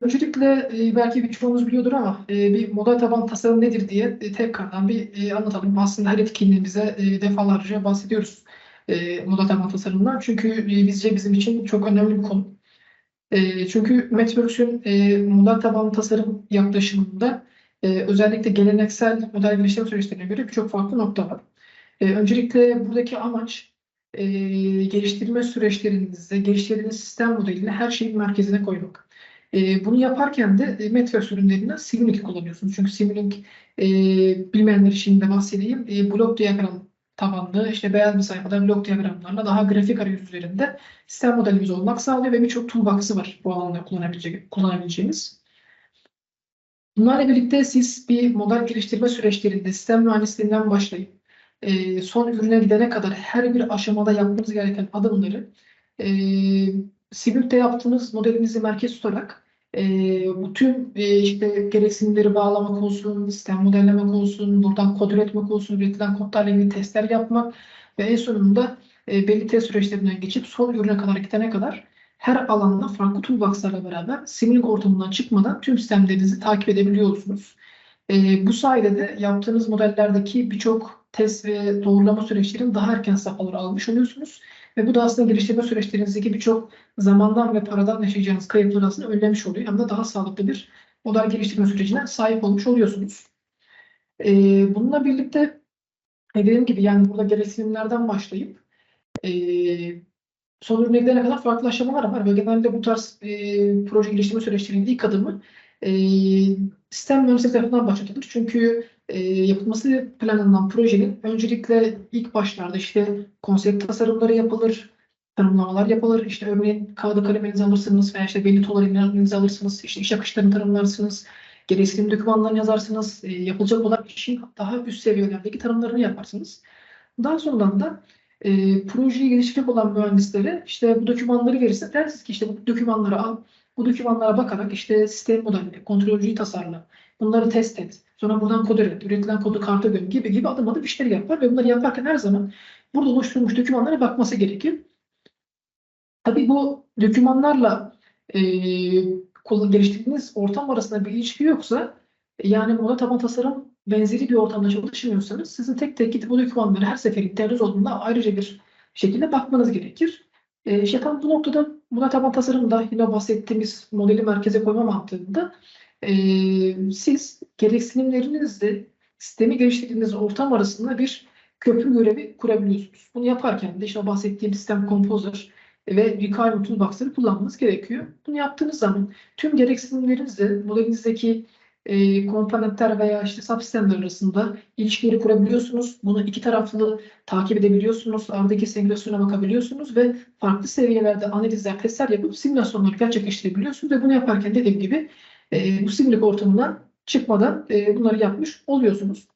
Öncelikle belki birçoğunuz biliyordur ama e, bir model taban tasarım nedir diye e, tekrardan bir e, anlatalım. Aslında her etkinliğimize e, defalarca bahsediyoruz e, model taban tasarımından. Çünkü bizce bizim için çok önemli bir konu. Çünkü Metaverse'ün e, model taban tasarım yaklaşımında özellikle geleneksel model geliştirme süreçlerine göre birçok farklı nokta var. Öncelikle buradaki amaç geliştirme süreçlerinizde geliştirdiğiniz sistem modelini her şeyin merkezine koymak. E, bunu yaparken de e, Metaverse ürünlerinden Simulink kullanıyorsunuz. Çünkü Simulink e, bilmeyenler için de bahsedeyim. E, blok diyagram tabanlı işte beyaz bir sayfada blok diyagramlarla daha grafik arayüz üzerinde sistem modelimiz olmak sağlıyor ve birçok toolbox'ı var bu alanda kullanabilecek, kullanabileceğimiz. Bunlarla birlikte siz bir model geliştirme süreçlerinde sistem mühendisliğinden başlayıp e, son ürüne gidene kadar her bir aşamada yapmanız gereken adımları e, Simult'te yaptığınız modelinizi merkez tutarak e, bu tüm e, işte gereksinimleri bağlamak olsun, sistem modellemek olsun, buradan kod üretmek olsun, üretilen kodlarla ilgili testler yapmak ve en sonunda e, belli test süreçlerinden geçip son ürüne kadar gidene kadar her alanda farklı toolbox'larla beraber Simulink ortamından çıkmadan tüm sistemlerinizi takip edebiliyorsunuz. E, bu sayede de yaptığınız modellerdeki birçok test ve doğrulama süreçlerini daha erken safhalara almış oluyorsunuz. Ve bu da aslında geliştirme süreçlerinizdeki birçok zamandan ve paradan yaşayacağınız kayıpları aslında önlemiş oluyor. Hem de daha sağlıklı bir model geliştirme sürecine sahip olmuş oluyorsunuz. Ee, bununla birlikte e, dediğim gibi yani burada gereksinimlerden başlayıp e, son ürüne gidene kadar farklı aşamalar var ve genelde bu tarz e, proje geliştirme süreçlerinin ilk adımı e, sistem mühendislik tarafından başlatılır. Çünkü e, yapılması planlanan projenin öncelikle ilk başlarda işte konsept tasarımları yapılır, tanımlamalar yapılır. İşte örneğin kağıdı kaleminizi alırsınız veya işte belli tool'larınızı alırsınız. İşte iş akışlarını tanımlarsınız. Gereksinim dokümanlarını yazarsınız. E, yapılacak olan işin daha üst seviyelerdeki tanımlarını yaparsınız. Daha sonradan da e, projeyi geliştirecek olan mühendislere işte bu dokümanları verirse dersiniz ki işte bu dokümanları al. Bu dokümanlara bakarak işte sistem modelini, kontrolcüyü tasarla. Bunları test et. Sonra buradan kod üret. Üretilen kodu karta göm gibi gibi adım adım işleri yapar ve bunları yaparken her zaman burada oluşturulmuş dokümanlara bakması gerekir. Tabii bu dokümanlarla e, geliştirdiğiniz ortam arasında bir ilişki yoksa yani moda taban tasarım benzeri bir ortamda çalışmıyorsanız sizin tek tek gidip bu dokümanları her sefer ihtiyacınız olduğunda ayrıca bir şekilde bakmanız gerekir. E, işte tam bu noktada moda taban tasarımda yine bahsettiğimiz modeli merkeze koyma mantığında e, siz gereksinimlerinizle sistemi geliştirdiğiniz ortam arasında bir köprü görevi kurabiliyorsunuz. Bunu yaparken de işte bahsettiğim sistem composer ve requirement toolbox'ları kullanmanız gerekiyor. Bunu yaptığınız zaman tüm gereksinimlerinizle modelinizdeki e, komponentler veya işte subsistemler arasında ilişkileri kurabiliyorsunuz. Bunu iki taraflı takip edebiliyorsunuz. Aradaki simülasyona bakabiliyorsunuz ve farklı seviyelerde analizler, testler yapıp simülasyonları gerçekleştirebiliyorsunuz ve bunu yaparken dediğim gibi e, bu simülik ortamından çıkmadan e, bunları yapmış oluyorsunuz.